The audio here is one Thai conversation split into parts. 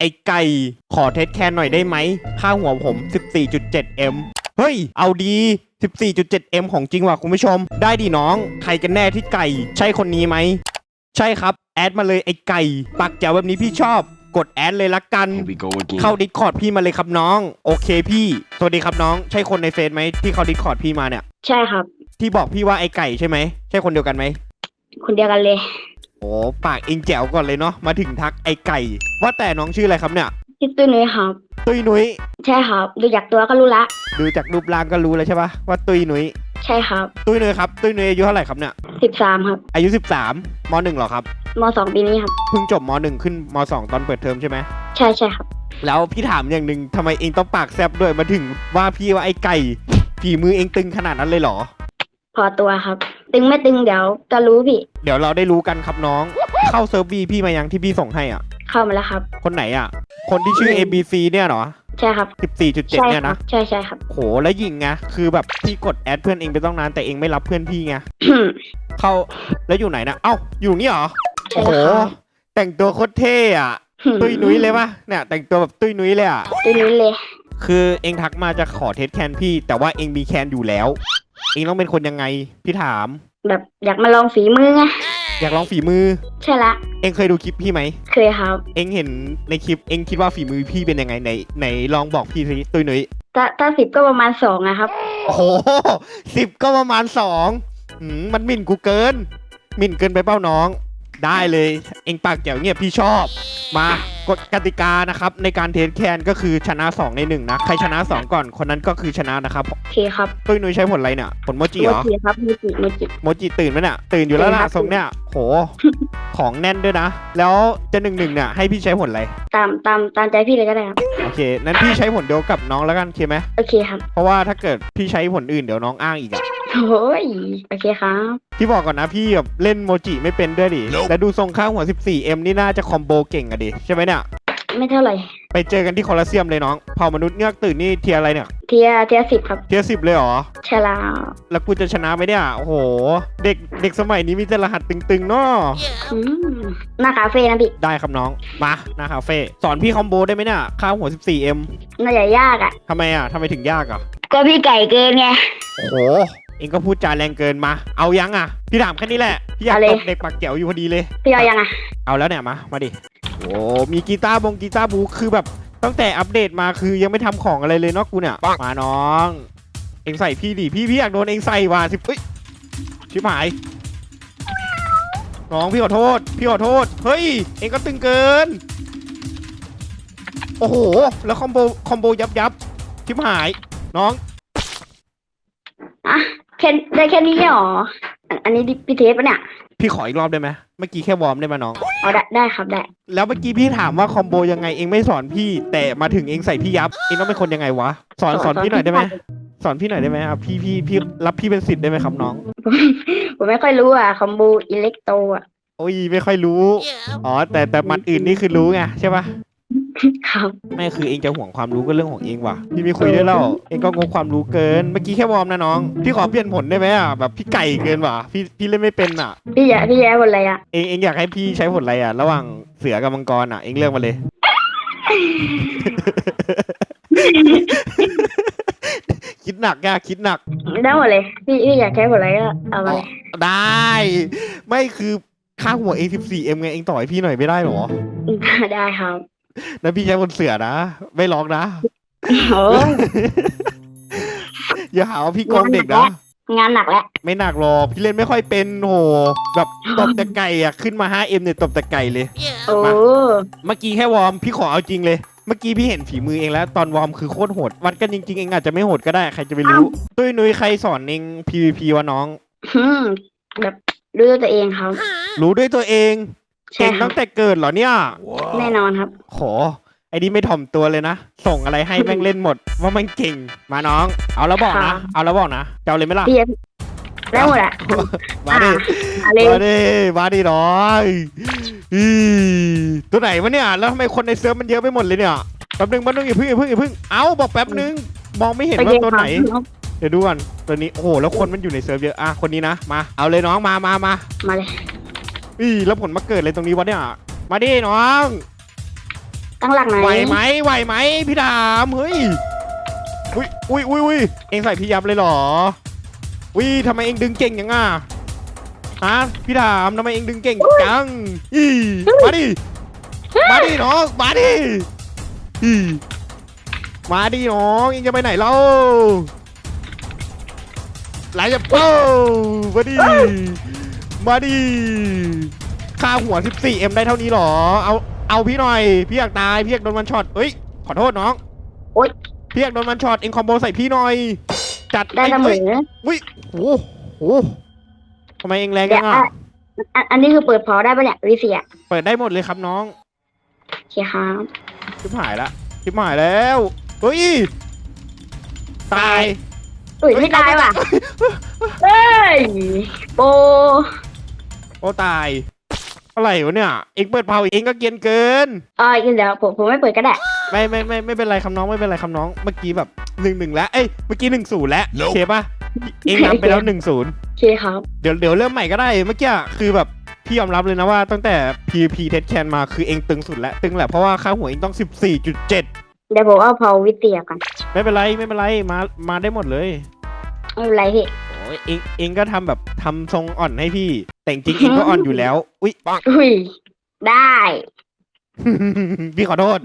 ไอ้ไก่ขอเทสแคนหน่อยได้ไหม ค่าหัวผม 14.7M เฮ้ย เอาดี 14.7M ของจริงว่ะคุณผู้ชม ได้ดิน้อง ใครกันแน่ที่ไก่ ใช่คนนี้ไหม ใช่ครับ แอดมาเลยไอ้ไก่ ปักแจ๋วแบบนี้พี่ชอบ กดแอดเลยละกัน Here we go again. เข้าดิสคอร์ดพี่มาเลยครับน้อง โอเคพี่ สวัสดีครับน้อง ใช่คนในเฟซไหมที่เขาดิสคอร์ดพี่มาเนี่ย ใช่ครับ ที่บอกพี่ว่าไอ้ไก่ใช่ไหม ใช่คนเดียวกันไหม คนเดียวกันเลย โอ้ปากเองแจ๋วก่อนเลยเนาะมาถึงทักไอ้ไก่ ว่าแต่น้องชื่ออะไรครับเนี่ยพี่ตุ้ยนุ้ยครับตุ้ยนุ้ยใช่ครับดูจากตัวก็รู้ละ ดูจากรูปร่างก็รู้แล้วใช่ปะว่าตุ้ยนุ้ยใช่ครับตุ้ยนุ้ยครับตุ้ยนุ้ยอายุเท่าไหร่ครับเนี่ยสิบสามครับ อายุ13มหนึ่งเหรอครับมสองปีนี้ครับเพิ่งจบมหนึ่งขึ้นมสองตอนเปิดเทอมใช่ไหมใช่ใช่ครับ แล้วพี่ถามอย่างหนึ่งทำไมเองต้องปากแซบด้วยมาถึงว่าพี่ว่าไอ้ไก่ฝีมือเองตึงขนาดนั้นเลยเหรอ พอตัวครับ ตึงไม่ตึงเดี๋ยวจะรู้พี่ เดี๋ยวเราได้รู้กันครับน้อง เข้าเซิร์ฟบีพี่มายังที่พี่ส่งให้อะ เข้ามาแล้วครับ คนไหนอะ คนที่ชื่อ ABC เนี่ยเหรอใช่ครับ14.7ใช่เนี่ยครันะ ใช่ใช่ครับ โหแล้วยิงไงคือแบบพี่กดแอดเพื่อนเองไปต้องนานแต่เองไม่รับเพื่อนพี่ไงเข้าแล้วอยู่ไหนนะเอ้าอยู่นี่เหรอใช่โอ้โหครับแต่งตัวโคตรเท่อะตุ้ยนุ้ยเลยปะเนี่ยแต่งตัวแบบตุ้ยนุ้ยเลยอะตุ้ยนุ้ยเลย คือเองทักมาจะขอเทสแคนพี่ แต่ว่าเองมีแคนอยู่แล้ว เองต้องเป็นคนยังไง พี่ถาม แบบอยากมาลองฝีมือไงอยากลองฝีมือ ใช่ละเองเคยดูคลิปพี่ไหม เคยครับเองเห็นในคลิปเองคิดว่าฝีมือพี่เป็นยังไงไหนไหนลองบอกพี่สิตุ้ยนุ้ยถ้าถ้าสิบก็ประมาณสองนะครับ โอ้โหสิบก็ประมาณสองหืมมันหมิ่นกูเกินหมิ่นเกินไปเป้าน้อง ได้เลย เองปากแจ๋วเงียบพี่ชอบ มากฎกติกานะครับในการเทสแคนก็คือชนะ 2 ใน1นะใครชนะ 2 ก่อนคนนั้นก็คือชนะนะครับโอเคครับตุ้ยนุ้ยใช้ผลอะไรเนี่ยผลโมจิโมเหรอจิครับโมจิโมจิโมจิตื่นไหมเนี่ยตื่นอยู่แล้วตื่นล่ะครับทรงเนี่ยโห ของแน่นด้วยนะ แล้วจะหนึ่งหนึ่งเนี่ยให้พี่ใช้ผลอะไรตามตามตามใจพี่เลยก็ได้ครับโอเคนั้นพี่ใช้ผลเดียวกับน้องแล้วกันโอเคไหมโอเคครับเพราะว่าถ้าเกิดพี่ใช้ผลอื่นเดี๋ยวน้องอ้างอีกอะ โอ้ยโอเคครับพี่บอกก่อนนะพี่แบบเล่นโมจิไม่เป็นด้วยดิ Nope และดูทรงข้างหัว 14M นี่น่าจะคอมโบเก่งอะดิ ใช่ไหมเนี่ย ไม่เท่าไหร่ ไปเจอกันที่คอลอสเซียมเลยน้องเผ่ามนุษย์เงือกตื่นนี่เทียร์อะไรเนี่ย เทียร์เทียร์สิบครับ เทียร์สิบเลยเหรอใช่แล้ว แล้วกูจะชนะไหมเนี่ย โอ้โห เด็กเด็กสมัยนี้มีแต่รหัสตึงๆเนาะอืมหน้าคาเฟ่นะพี่ ได้ครับน้อง มาหน้าคาเฟ่สอนพี่คอมโบได้ไหมเนี่ยข้างหัว 14M น่าจะยากอะทำไมอะทำไมถึงยากอะก็พี่ไก่เกินไง โอ้โห เองก็พูดจาแรงเกินมา เอายังอะ พี่ถามแค่นี้แหละ พี่อยากเอาเลยตบเด็กปากแจ๋วอยู่พอดีเลย พี่เอายังอะ เอาแล้วเนี่ยมา มาดิ โอ้มีกีตาร์บงกีตาร์บูคือแบบตั้งแต่อัปเดตมาคือยังไม่ทำของอะไรเลยเนาะกูเนี่ย มาน้อง เองใส่พี่ดิ พี่พี่อยากโดนเองใส่ว่ะสิเอ้ย ชิบหาย น้องพี่ขอโทษ พี่ขอโทษ เฮ้ย เองก็ตึงเกิน โอ้โห แล้วคอมโบ คอมโบยับยับชิบหาย น้องอะ แค่ได้แค่นี้เหรอ อันอันนี้ดิพี่เทสปะเนี่ย พี่ขออีกรอบได้ไหมเมื่อกี้แค่วอร์มได้ไหมน้อง เอาได้ได้ครับได้ แล้วเมื่อกี้พี่ถามว่าคอมโบยังไงเองไม่สอนพี่ แต่มาถึงเองใส่พี่ยับ เองต้องเป็นคนยังไงวะ สอนสอนพี่หน่อยได้ไหมสอนพี่หน่อยได้ไหมอะพี่พี่พี่รับพี่เป็นสิทธิ์ได้ไหมครับน้อง ผมไม่ค่อยรู้อะ คอมโบอิเล็กโตอะ โอ้ยไม่ค่อยรู้ อ๋อแต่แต่มันอื่นนี่คือรู้ไงใช่ปะ ครับ ไม่คือเองจะห่วงความรู้ก็เรื่องของเองว่ะพี่ไม่คุยด้วยแล้วเองก็งกความรู้เกิน เมื่อกี้แค่วอร์มนะน้องพี่ขอเปลี่ยนผลได้ไหมอะแบบพี่ไก่เกินว่ะพี่พี่เล่นไม่เป็นอะ พี่แย่พี่แย่หมดเลยอะ เองเองอยากให้พี่ใช้ผลอะไรอะ ระหว่างเสือกับมังกรอะเองเลือกมาเลย คิดหนักยากคิดหนัก ได้หมดเลย พี่พี่อยากแค่หมดเลยก็เอามาเลยได้ ไม่คือค่าหัวเอง14 m ไงเองต่อให้พี่หน่อยไม่ได้หรอ ได้ครับ นะพี่ใช้บนเสือนะ ไม่ร้องนะโอ้ยอย่าหาว่าพี่โกงเด็กนะ งานหนักแล้วไม่หนักหรอกพี่เล่นไม่ค่อยเป็นโหแบบตบแต่ไก่อะขึ้นมา 5M เนี่ยตบแต่ไก่เลย โอ้มาเมื่อกี้แค่วอร์มพี่ขอเอาจริงเลย เมื่อกี้พี่เห็นฝีมือเองแล้ว ตอนวอร์มคือโคตรโหด วัดกันจริงๆเองอาจจะไม่โหดก็ได้ใครจะไปรู้ ตุ้ยนุ้ยใครสอนเอง PVP วะน้อง อืมแบบรู้ด้วยตัวเองครับ รู้ด้วยตัวเอง ใช่เก่งครัตั้บงแต่เกิดเหรอเนี่ยแน่นอนครับ โหไอ้นี่ไม่ถ่อมตัวเลยนะ ส่งอะไรให้แม่งเล่นหมด ว่ามันเก่งมาน้อง เอาแล้วบอกครันะบเอาแล้วบอกนะจะเอาเลยไหมล่ะพี่ได้หมดอะมาดิเอาเลยมาดิมาดิน้อยอีตัวไหนวะเนี่ยแล้วทำไมคนในเซิร์ฟมันเยอะไปหมดเลยเนี่ยแป๊บนึงแป๊บนึงอย่าเพึ่งอย่าเพึ่งอย่าเพึ่งเอ้าบอกแป๊บนึงมองไม่เห็นไปว่าเย็นตัวไหนครับเดี๋ยวดูก่อนตัวนี้โอ้โหแล้วคนมันอยู่ในเซิร์ฟเยอะอะคนนี้นะมาเอาเลยน้องมามามามาเลย อีแล้วผลมาเกิดเลยตรงนี้วะเนี่ย มาดิน้อง ตั้งหลักไหนไหวไหมไหวไหมพี่ดามเฮ้ย อุ้ยอุ้ยอุ้ยอุ้ยเองใส่พี่ยับเลยเหรอวิทำไมเองดึงเก่งยังอะฮะพี่ดามทำไมเองดึงเก่งจังอีมาดิ มาดิน้องมาดิอีมาดิน้องเองจะไปไหนเล่าไหลจะเป้ามาดิ มาดิค่าหัว 14M ได้เท่านี้เหรอ เอาเอาพี่หน่อยพี่อยากตายพี่อยากโดนมันช็อตเอ้ยขอโทษน้องโอ๊ยพี่อยากโดนมันช็อตเองคอมโบใส่พี่หน่อย จัดได้เสมเอ้ยออุ้ยโอ้โหทำไมเองแรงเดี๋จัยวงอะอะอันอันนี้คือเปิดพอได้ปะเนี่ยวิเซียเปิดได้หมดเลยครับน้องโอเคครับชิบหายละชิบหายแล้วเฮ้ยตายอุ้ยไม่ตายว่ะเฮ้ยโป โอ้ตาย อะไรวะเนี่ย เองเปิดเผาเองก็เกรียนเกินเออเดี๋ยวผมผมไม่เปิดก็ได้ ไม่ไม่ไม่ไม่เป็นไรคำน้องไม่เป็นไรคำน้อง เมื่อกี้แบบหนึ่งหนึ่งแล้ว เอ้ย เมื่อกี้หนึ่งศูนย์แล้วโอเคปะเองนำไปแล้วหนึ่งศูนย์โอเคครับ เดี๋ยวเดี๋ยวเริ่มใหม่ก็ได้ เมื่อกี้อะคือแบบพี่ยอมรับเลยนะว่าตั้งแต่ PVP เทสแคนมาคือเองตึงสุดแล้วตึงแหละเพราะว่าค่าหัวเองต้อง 14.7 เดี๋ยวผมเอาพอวิเซียก่อนไม่เป็นไรไม่เป็นไรมามาได้หมดเลยไม่เป็นไรพี่ โอ้ยเองเองก็ทำแบบทำทรงอ่อนให้พี่ แต่จริงๆเองก็อ่อนอยู่แล้ว อุ๊ยอุ้ยได้ พี่ขอโทษ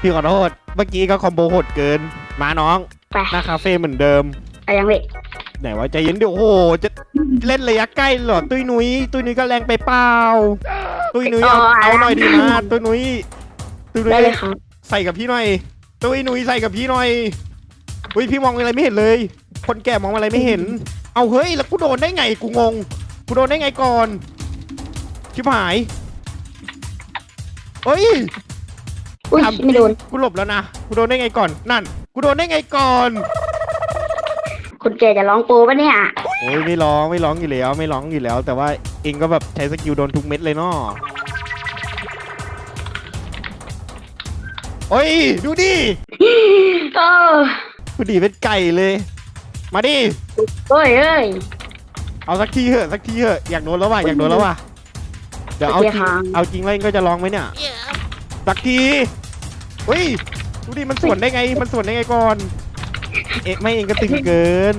พี่ขอโทษ เมื่อกี้ก็คอมโบโหดเกิน มาน้อง ไปหน้าคาเฟ่เหมือนเดิมเอายังพี่ไหนว่าใจเย็นเดี๋ยวโอ้โห จะเล่นระยะใกล้เหรอ ตุ้ยนุ้ย ตุ้ยนุ้ยก็แรงไปเปล่า ตุ้ยนุ้ยเอาเอาหน่อยดีนะตุ้ยนุ้ย ตุ้ยนุ้ได้ยเลยครับใส่กับพี่หน่อย ตุ้ยนุ้ยใส่กับพี่หน่อย อุ้ยพี่มองอะไรไม่เห็นเลย คนแก่มองอะไรไม่เห็น เอาเฮ้ยแล้วกูโดนได้ไงกูงง กูโดนได้ไงก่อน ชิบหายเฮ้ยอุ้ยทำไม่โดน กูหลบแล้วนะ กูโดนได้ไงก่อน นั่น กูโดนได้ไงก่อน คุณแกจะร้องโปปะเนี่ย โอ้ยไม่ร้องไม่ร้องอยู่แล้ว ไม่ร้องอยู่แล้ว แต่ว่าเองก็แบบใช้สกิลโดนทุกเม็ดเลยเนาะโอ้ยดูดิเออดูดิเป็นไก่เลย มาดิเอ้ยเอ้ย เอาสักทีเถอะสักทีเถอะอยากโดนแล้วว่ะอยากโดนแล้วว่ะเดี๋ยวเอาจริงโอเคค่ะเอาจริงแล้วเองก็จะร้องไหมเนี่ยสักทีเฮ้ยดูดิมันสวนได้ไงมันสวนได้ไงก่อนเอ๊ะไม่เองก็ตึงเกิน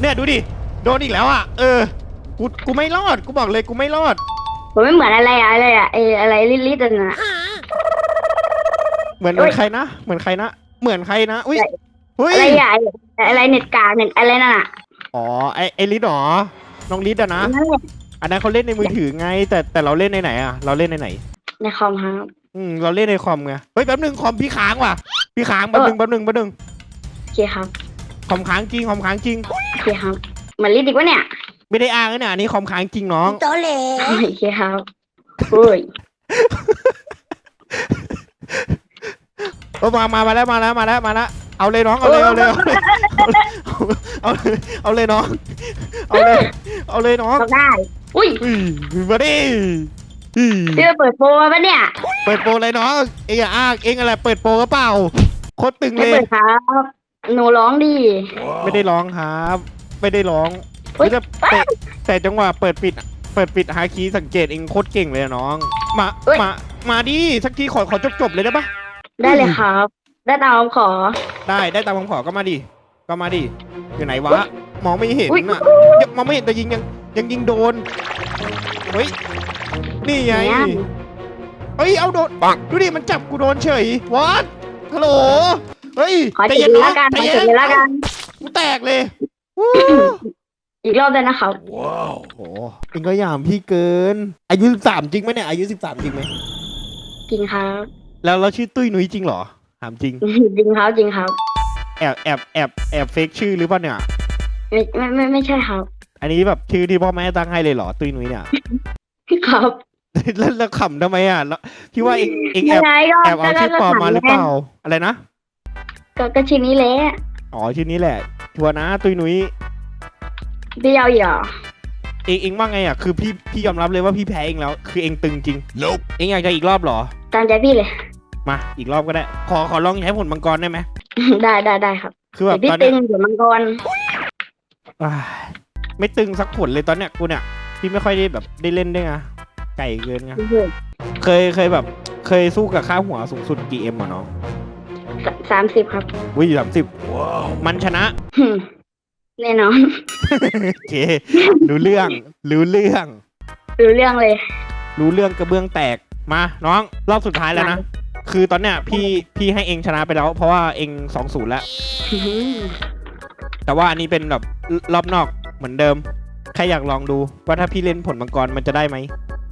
เนี่ยดูดิโดนอีกแล้วอะเออกูกูไม่รอดกูบอกเลยกูไม่รอดผมไม่เหมือนอะไรอะอะไรอะไออะไรลิดๆอะนะเหมือนเหเอ้มือยนใครนะเหมือนใครนะเหมือนใครนะอุ้ยเฮ้ยอะไรอะไอ้อะไรเน็ตกากเน็ตอะไรนั่นอะ อ๋อไอไอลิศหรอน้องลิศอะนะนั่นแหละอันนั้นเขาเล่นในมือถือไง แต่แต่เราเล่นในไหนอะเราเล่นในไหน ในคอมครับ อืมเราเล่นในคอมไงเฮ้ยแป๊บหนึงคอมพี่ค้างว่ะพี่ค้างแป๊บหนึงแป๊บหนึงแป๊บหนึงโอเคครับคอมค้างจริงคอมค้างจริงโอเคครับเหมือนลิดอีกวะเนี่ย ไม่ได้อ้างนะเนี่ยอันนี้คอมค้างจริงน้องโอเคครับโอ้ยเออมามามาแล้วมาแล้วมาแล้วมาแล้ว เอาเลยน้องเอาเลยเอาเลยเอาเลยเอาเลยเอาเลยน้องเอาเลยเอาเลยน้องทำได้ อุ้ยอุ้ยมาดิอุ้ยพี่จะเปิดโปรปะเนี่ยเปิดโปรเลยน้องเองอย่าอ้างเองอะไรเปิดโปรก็เปล่าโคตรตึงไม่เลยเปิดครับ หนูร้องดิไม่ได้ร้องครับ ไม่ได้ร้องเฮ้ยแต่แต่แต่จังหวะเปิดปิด เปิดปิดฮาคีสังเกตเองโคตรเก่งเลยอะน้อง มาเฮ้ย มา มาดิสักทีขอขอจบจบๆเลยได้ปะได้เลยครับ ได้ตามคำขอ ได้ได้ตามคำขอก็มาดิก็มาดิอยู่ไหนวะมองไม่เห็นอุ๊ยน่ะยังมองไม่เห็นแต่ยิงยังยังยิงโดนเฮ้ยนี่ไงเนี่ย เฮ้ยเอาโดนดูดิมันจับกูโดนเฉยวัดฮัลโหลเฮ้ยขอใจจุดเย็นนี้น้อละงกันใจขอเย็จุดนนี้ละกัน กูแตกเลยวู้อีกรอบเลยนะครับ โอ้โหเองก็ยามพี่เกิน อายุสิบสามจริงไหมเนี่ยอายุสิบสามจริงไหมจริงครับ แล้วเราชื่อตุ้ยนุ้ยจริงเหรอ ถามจริง จริงครับจริงครับแอบแอบแอบแอบเฟกชื่อหรือเปล่าเนี่ย ไม่ไม่ไม่ไม่ใช่ครับ อันนี้แบบชื่อที่พ่อแม่ตั้งให้เลยเหรอตุ้ยนุ้ยเนี่ย ครับแล้วแล้วขำทำไมอะแล้วพี่ว่าเองเองแอไม่บไงก็แอบเอาชื่อปลอมมาหรือเปล่า อะไรนะ ก็ก็ชื่อนี้แหละอ๋อชื่อนี้แหละชัวร์นะตุ้ยนุ้ยพี่เอาอีกเหรอเองเองว่าไงอะคือพี่พี่ยอมรับเลยว่าพี่แพ้เองแล้ว คือเองตึงจริง เองอยากจะอีกรอบเหรอ ตามใจพี่เลย มาอีกรอบก็ได้ ขอขอลองใช้ผลมังกรได้ไหมได้ได้ได้ครับคือแบบเดี๋ยวพี่ตอนตึเนี้ยงเดี๋ยวมังกรอ้ายไม่ตึงสักผลเลยตอนเนี้ยกูเนี่ยพี่ไม่ค่อยได้แบบได้เล่นด้วยไงไก่เกินไงเพื่อนเคยเคยแบบ เคเคยสู้กับค่าหัวสูงสุดกี่เอ็มอะน้องสามสิบครับวิสามสิบมันชนะหึ่มแน่นอนโอเครู้เรื่องรู้เรื่อง รู้เรื่องเลย รู้เรื่องกระเบื้องแตกมาน้อง รอบสุดท้ายแล้วนะ คือตอนเนี้ยพี่พี่ให้เองชนะไปแล้ว เพราะว่าเองสองศูนย์แล้วอื้อหือแต่ว่าอันนี้เป็นแบบรอบนอกเหมือนเดิม ใครอยากลองดูว่าถ้าพี่เล่นผลมังกรมันจะได้ไหม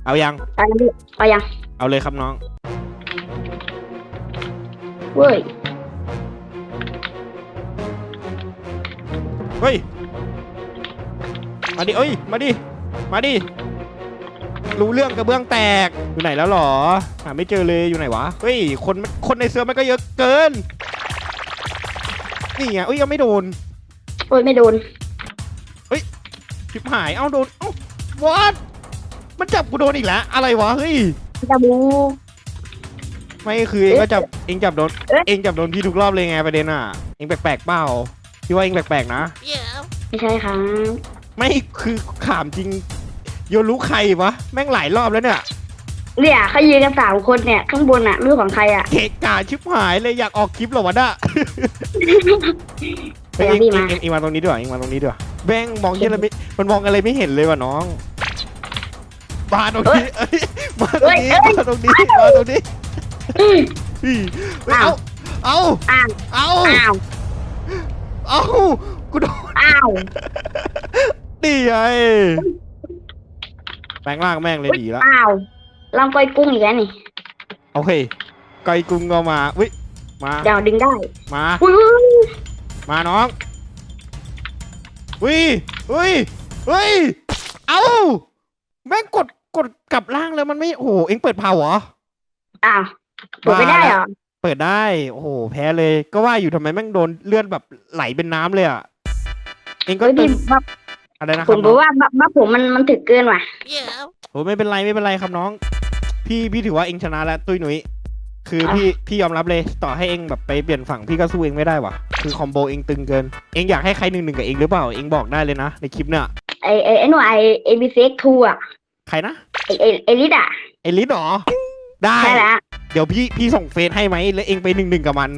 เอายัง เอายังพี่เอายังเอาเลยครับน้อง เว้ย เฮ้ย มาดิเอ้ย มาดิ มาดิ รู้เรื่องกระเบื้องแตก อยู่ไหนแล้วหรอหาไม่เจอเลยอยู่ไหนวะ เฮ้ย คนคนในเซิร์ฟมันก็เยอะเกิน นี่ไงเอ้ยยังไม่โดน โอ้ยไม่โดนชิบหาย เอ้าโดน เอ้า what มันจับกูโดนอีกแล้ว อะไรวะ เฮ้ยตะบู ไม่คือเองก็จับ เองจับโดน เอ๊ะ เองจับโดนพี่ทุกรอบเลยไงประเด็นอะ เองแปลกๆเปล่าพี่ว่าเองแปลกๆนะ ไม่ใช่ครับ ไม่คือขามจริง โยรู้ใครวะ แม่งหลายรอบแล้วเนี่ยเนี่ยเขายืนกันสามคนเนี่ยข้างบนอะไม่รู้ของใครอะเกะกาชิบหายเลยอยากออกคลิปเหรอวะน่ะเดี๋เฮ้ยยวเองพี่เองมาเองเองมาตรงนี้ด้วยเองมาตรงนี้ด้วยแบงมองเหี้ยอะไรไม่มันมองอะไรไม่เห็นเลยว่ะน้องมาตรงนี้เอ้ยมาตรงนี้เอ้ยมาตรงนี้มาตรงนี้เฮ้ยเฮ้ยเอาเอาอ้าวเอาอ้าวเอากูโดนอ้าวดีไง แปลงร่างแม่งเลยดีละอ้าวลองก้อยกุ้งอีกแล้วนี่โอเคไก่กรุงก็มาวิมาเดี๋ยวดึงได้มาอุ้ยมาน้องวิวิวิเอาแม่งกดกดกลับล่างแล้วมันไม่โอ้โหเอ็งเปิดเผาเหรออ้าวเปิดไม่ได้เหรอเปิดได้ โอ้โห แพ้เลย ก็ว่าอยู่ทำไมแม่งโดนเลื่อนแบบไหลเป็นน้ำเลยอะ เองก็เฮ้ยตึพี่งบัฟ อะไรนะคผรับมน้รู้องว่าบัฟบัฟผมมันมันถึกเกินว่ะโอ้ไม่เป็นไรไม่เป็นไรครับน้อง พี่พี่ถือว่าเองชนะแล้วตุ้ยหนุยคือพี่พี่ยอมรับเลยต่อให้เองแบบไปเปลี่ยนฝั่งพี่ก็สู้เองไม่ได้ว่ะ คือคอมโบเองตึงเกิน เองอยากให้ใครหนึ่งหนึ่งกับเองหรือเปล่าเองบอกได้เลยนะ ในคลิปเนี่ยไอไอไอหนูไอเอบีซีเอ็กทูอะใครนะไอไอไอลิดอะไอลิสหรอได้ ใช่แล้วเดี๋ยวพี่พี่ส่งเฟซให้ไหมแล้วเองไปหนึ่งหนึ่งกับมัน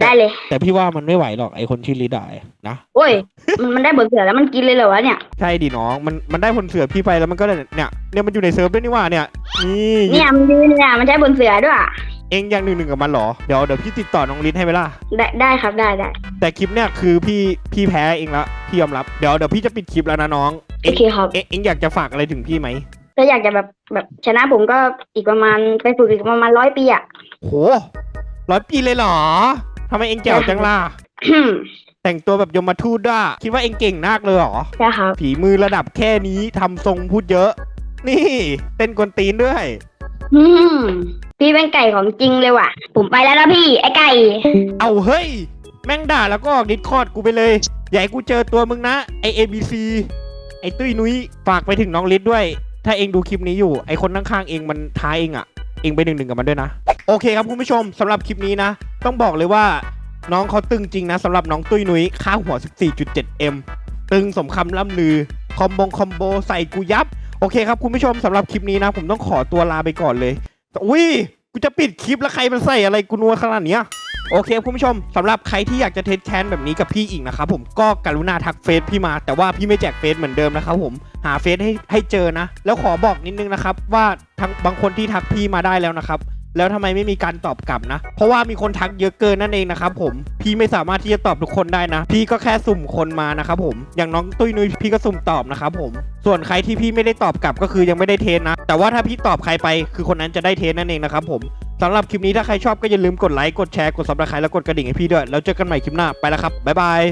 ได้เลย แต่พี่ว่ามันไม่ไหวหรอกไอคนชื่อลิสอะนะโอ้ย มันมันได้เบิกเสือแล้วมันกินเลยเหรอวะเนี่ย ใช่ดิน้องมันมันได้ผลเสือพี่ไปแล้วมันก็เนี่ยเนี่ยเนี่ยมันอยู่ในเซิร์ฟด้วยนี่ว่าเนี่ยนี่เนี่ยมันยืนเนี่ยมันใช้บนเสือด้วยอะเองยังหนึ่งหนึ่งกับมันเหรอ เดี๋ยวเดี๋ยวพี่ติดต่อน้องลิศให้ไหมล่ะ ได้ได้ครับได้ได้ แต่คลิปเนี่ยคือพี่พี่แพ้เองละพี่ยอมรับ เดี๋ยวเดี๋ยวพี่จะปิดคลิปแล้วนะน้องเอโองเคครับเองเองอยากจะฝากอะไรถึงพี่ไหมถ้าอยากจะแบบแบบชนะผมก็อีกประมาณไปฝึกอีกประมาณร้อยปีอะโหร้อยปีเลยเหรอ ทำไมเองแจ๋วจังล่ะ แต่งตัวแบบยมทูตด้วยคิดว่าเองเก่งมากเลยเหรอ ใช่ครับฝีมือระดับแค่นี้ทำทรงพูดเยอะ นี่เต้นกวนตีนด้วย อืมพี่เป็นไก่ของจริงเลยว่ะ ผมไปแล้วนะพี่ ไอ้ไก่ เอาเฮ้ย แม่งด่าแล้วก็ออกดิสคอร์ดกูไปเลย อย่าให้กูเจอตัวมึงนะ ไอเอบีซีไอตุ้ยนุ้ยฝากไปถึงน้องลิศด้วย ถ้าเองดูคลิปนี้อยู่ ไอคนข้างๆเองมันท้าเองอะ่ะเองไปหนึ่งหนึ่งกับมันด้วยนะ โอเคครับคุณผู้ชมสำหรับคลิปนี้นะ ต้องบอกเลยว่าน้องเขาตึงจริงนะสำหรับน้องตุ้ยนุ้ยค่าหัว 14.7M ตึงสมคำล่ำลือ คอมบงคอมโบใส่กูยับ โอเคครับคุณผู้ชมสำหรับคลิปนี้นะ ผมต้องขอตัวลาไปก่อนเลยอุ้ยกูจะปิดคลิปแล้วใครมันใส่อะไรกูนัวขนาดเนี้ยโอเคคุณผู้ชมสำหรับใครที่อยากจะเทสแคนแบบนี้กับพี่อีกนะครับผมก็กรุณาทักเฟซพี่มา แต่ว่าพี่ไม่แจกเฟซเหมือนเดิมนะครับผมหาเฟซให้ให้เจอนะ แล้วขอบอกนิดนึงนะครับว่าทั้งบางคนที่ทักพี่มาได้แล้วนะครับ แล้วทำไมไม่มีการตอบกลับนะ เพราะว่ามีคนทักเยอะเกินนั่นเองนะครับผม พี่ไม่สามารถที่จะตอบทุกคนได้นะ พี่ก็แค่สุ่มคนมานะครับผม อย่างน้องตุ้ยนุ้ยพี่ก็สุ่มตอบนะครับผม ส่วนใครที่พี่ไม่ได้ตอบกลับก็คือยังไม่ได้เทสนะ แต่ว่าถ้าพี่ตอบใครไป คือคนนั้นจะได้เทสนั่นเองนะครับผมสำหรับคลิปนี้ถ้าใครชอบก็อย่าลืมกดไลค์ กดแชร์ กดซับสไครต์แล้วกดกระดิ่งให้พี่ด้วย แล้วเจอกันใหม่คลิปหน้า ไปแล้วครับ บ๊ายบาย